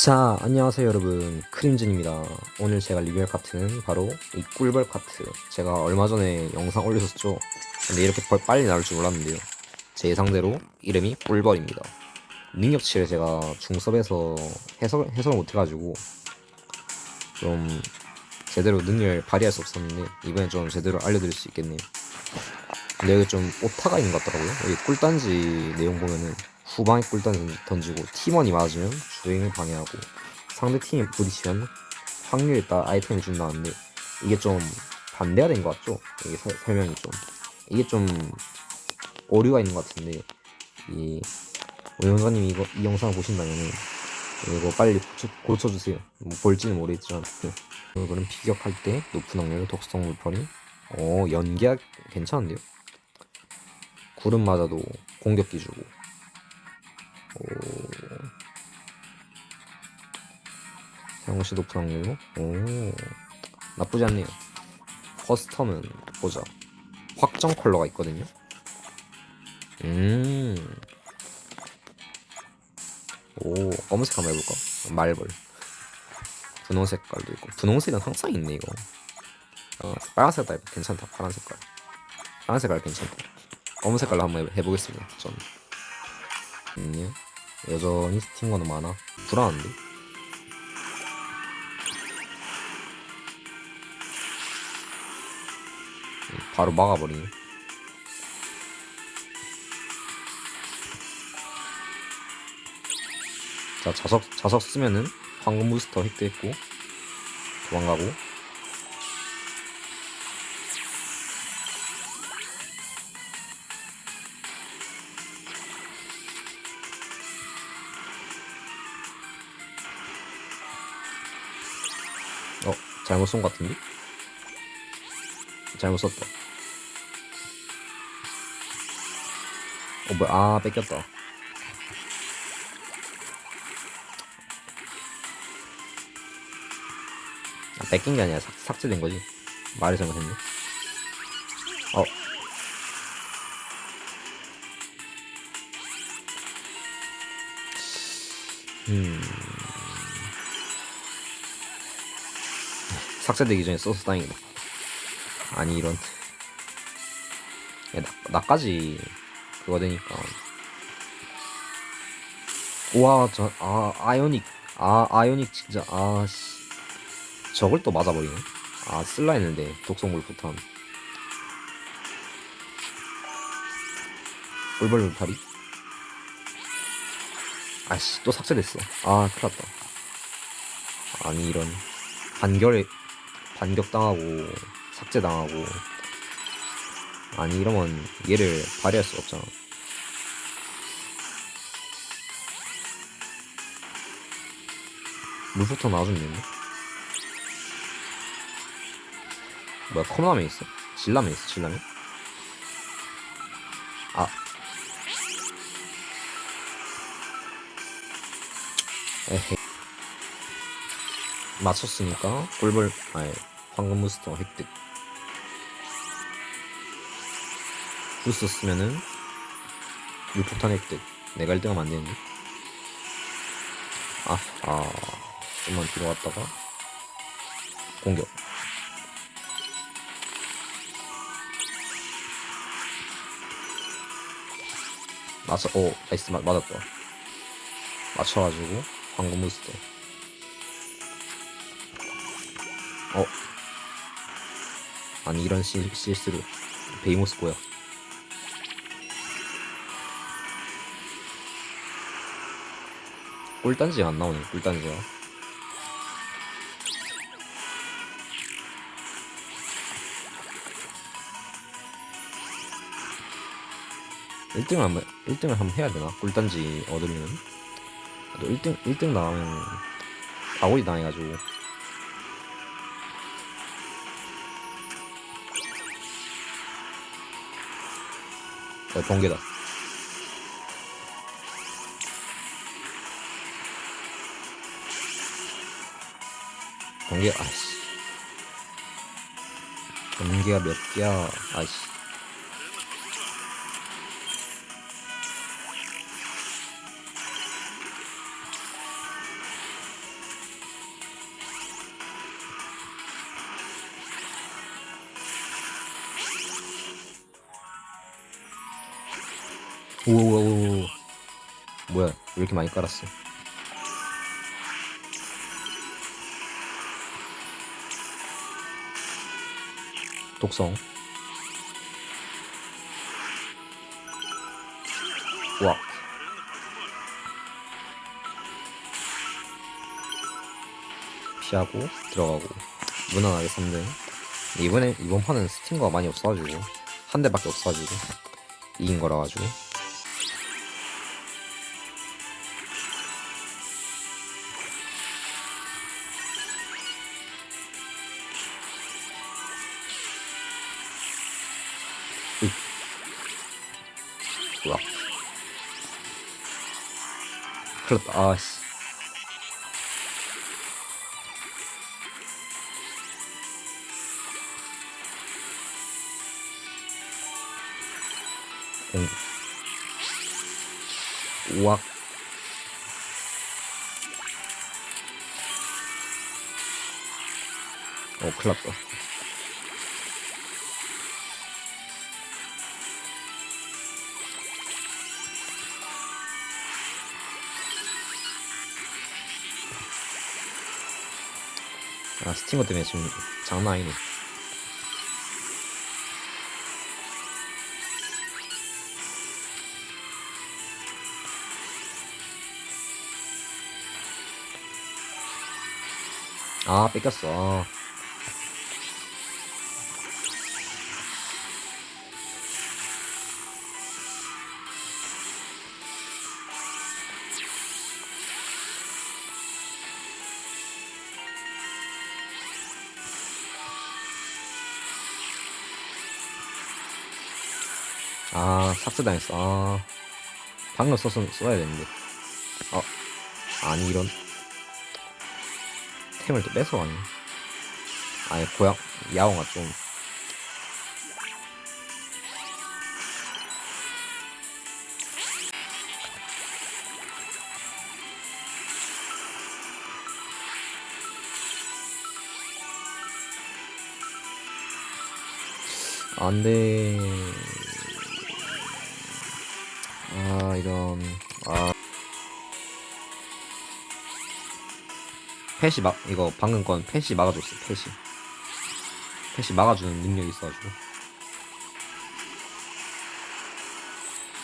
자, 안녕하세요 여러분. 크림진입니다. 오늘 제가 리뷰할 카트는 바로 이 꿀벌 카트. 제가 얼마 전에 영상 올렸었죠. 근데 이렇게 벌 빨리 나올 줄 몰랐는데요. 제 예상대로 이름이 꿀벌입니다. 능력치를 제가 중섭에서 해석, 해석을 못해가지고 좀 제대로 능력을 발휘할 수 없었는데 이번엔 좀 제대로 알려드릴 수 있겠네요. 근데 여기 좀 오타가 있는 것 같더라고요. 여기 꿀단지 내용 보면은 후방에 꿀단지 던지고 팀원이 맞으면 주행을 방해하고 상대 팀이 부딪히면 확률에 따라 아이템을 준다는데 이게 좀 반대가 된 것 같죠? 이게 서- 설명이 좀 이게 좀 오류가 있는 것 같은데 이 오영사님이 이거 이 영상 보신다면은 이거 빨리 고쳐, 고쳐 주세요. 뭐 볼지는 모르겠지만 네. 이거는 피격할 때 높은 확률 독성 물펄이 어 연기가 괜찮은데요? 구름 맞아도 공격기 주고 오. 높은 확률로? 오. 나쁘지 않네요. 커스텀은 보자. 확정 컬러가 있거든요. 음오 검은색 한번 해볼까? 말벌. 분홍 색 깔도 있고. 분홍색은 항상 있네 이거. 어, 빨간 색 깔 괜찮다. 파란 색깔. 파란 색깔 괜찮다. 검은 색깔로 한번 해- 해보겠습니다. 전 아니요 여전히 스팅거는 많아. 불안한데? 바로 막아버리네. 자 자석 자석 쓰면은 황금 부스터 획득했고 도망가고 잘못 쏜것 같은데? 잘못 썼다. 어 뭐야? 아 뺏겼다. 아, 뺏긴 게 아니라 삭, 삭제된 거지. 말을 잘못했네. 어. 음. 삭제되기 전에 써서 다행이다. 아니 이런. 야, 나, 나까지 그거 되니까. 우와 저 아 아이오닉 아 아이오닉 진짜 아 씨 저걸 또 맞아버리네. 아 쓸라 했는데 독성물 포탄. 꿀벌 물파리. 아씨 또 삭제됐어. 아 큰일 났다. 아니 이런 반결에 반격당하고 삭제당하고. 아니 이러면 얘를 발휘할 수가 없잖아. 물부터 나와주면 되는데 뭐야 컵라면 있어? 진라면 있어 진라면? 아. 에헤. 맞췄으니까 꿀벌 아니 황금 부스터 획득. 부스터 쓰면은 물폭탄 획득. 내가 1등하면 안되는데. 아, 아 좀만 뒤로 갔다가 공격. 맞춰 오 나이스 맞, 맞았다. 맞춰가지고 황금 부스터 어 아니 이런 실, 실수를. 베이모스 뭐야 꿀단지가 안 나오네 꿀단지가. 일등을 한번 1등을 한번 해야 되나? 꿀단지 얻으려면? 또 1등 1등 나오면 다골이 당해가지고 어, 번개다. 번개, 아씨. 번개가 몇 개야, 아씨. 오오오 뭐야 왜 이렇게 많이 깔았어? 독성. 와. 피하고 들어가고. 무난하게 3등 이번에 이번 판은 스팅거가 많이 없어가지고. 한 대밖에 없어가지고. 이긴 거라 가지고 으. 뭐야 큰일 났다 아 아 스팅어 때문에 지금 장난 아니네. 아 뺏겼어 삭제당했어. 아 방금 써서 써야 되는데. 어 아니 이런 템을 또 뺏어가네. 아니 고양 야옹아 좀. 안돼 이런 아. 펫이 막 이거 방금 건 펫이 막아줬어 펫이. 펫이 막아주는 능력이 있어가지고.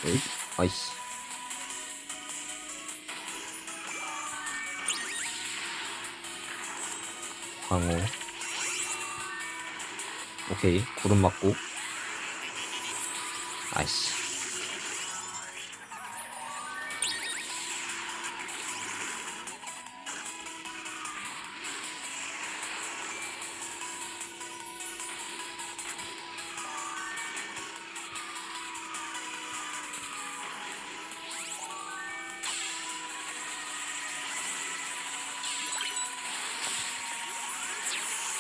에이 아이씨. 방어. 오케이 구름 맞고. 아이씨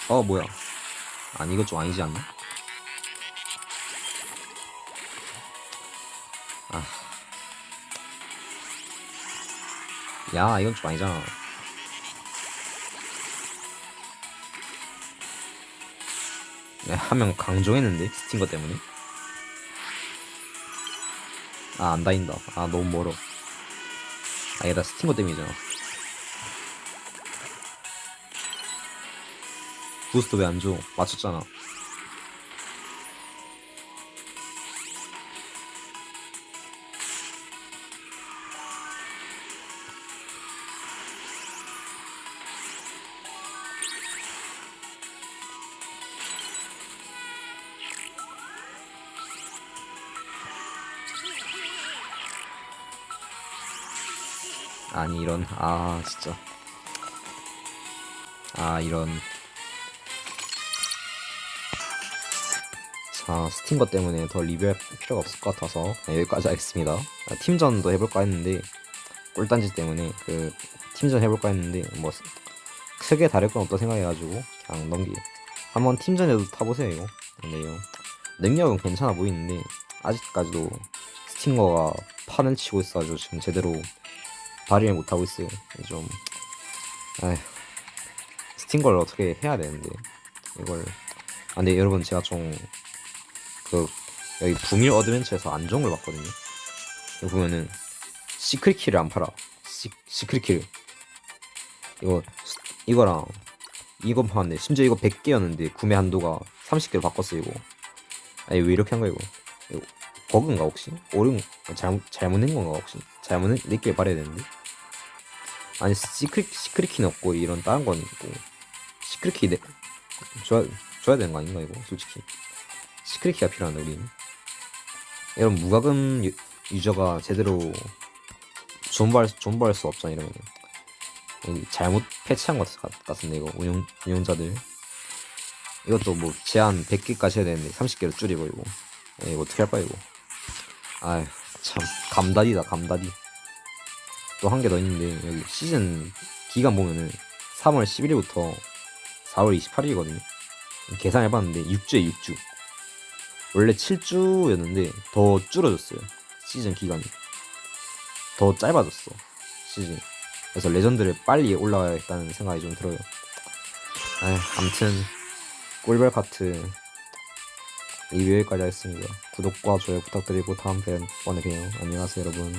어 뭐야? 아니 이거 좀 아니지 않나? 아. 야 이건 좀 아니잖아. 야, 한명 강종했는데? 스팅 거 때문에? 아 안 다닌다. 아 너무 멀어. 아 얘다 스팅 거 때문이잖아 부스트 왜 안 줘? 맞췄잖아. 아니 이런 아 진짜 아 이런 자 스팅거 때문에 더 리뷰할 필요가 없을 것 같아서 네, 여기까지 하겠습니다. 아, 팀전도 해볼까 했는데 꿀단지 때문에 그 팀전 해볼까 했는데 뭐 크게 다를 건 없다 생각해가지고 그냥 넘기. 한번 팀전에도 타보세요 이거. 근데 이거 능력은 괜찮아 보이는데 아직까지도 스팅거가 판을 치고 있어가지고 지금 제대로 발휘를 못하고 있어요. 좀 아휴 스팅거를 어떻게 해야 되는데 이걸. 아 근데 여러분 제가 좀 그 여기 부밀 어드벤처에서 안 좋은 걸 봤거든요. 여기 보면은 시크릿 키를 안 팔아. 시, 시크릿 키를 이거 스- 이거랑 이건 파는데 심지어 이거 100개였는데 구매 한도가 30개로 바꿨어 이거. 아니 왜 이렇게 한 거야 이거? 이거 버그인가 혹시? 옳은 잘못 잘못 낸 건가 혹시? 잘못 낸- 냈길 바래야 되는데? 아니 시크릿 시크릿 키는 없고 이런 다른 건 있고. 시크릿 키 내, 줘야 줘야 되는 거 아닌가 이거 솔직히 시크릿 키가 필요한데 우리는. 이런 무과금 유, 유저가 제대로 존버할 수- 존버할 수 없잖아 이러면 이 잘못 패치한 것 같- 같은데 이거 운영 운영자들. 이것도 뭐 제한 100개까지 해야 되는데 30개로 줄이고 이거. 에, 이거 어떻게 할 거야 이거? 아휴 참 감다디다 감다디. 또 한 개 더 있는데 여기 시즌 기간 보면은 3월 11일부터 4월 28일이거든요. 계산해봤는데 6주에 6주 원래 7주였는데 더 줄어졌어요 시즌 기간이. 더 짧아졌어 시즌 그래서 레전드를 빨리 올라가야겠다는 생각이 좀 들어요. 아 암튼 꿀벌 카트 리뷰 여기까지 하겠습니다. 구독과 좋아요 부탁드리고 다음 번에 봬요 안녕하세요 여러분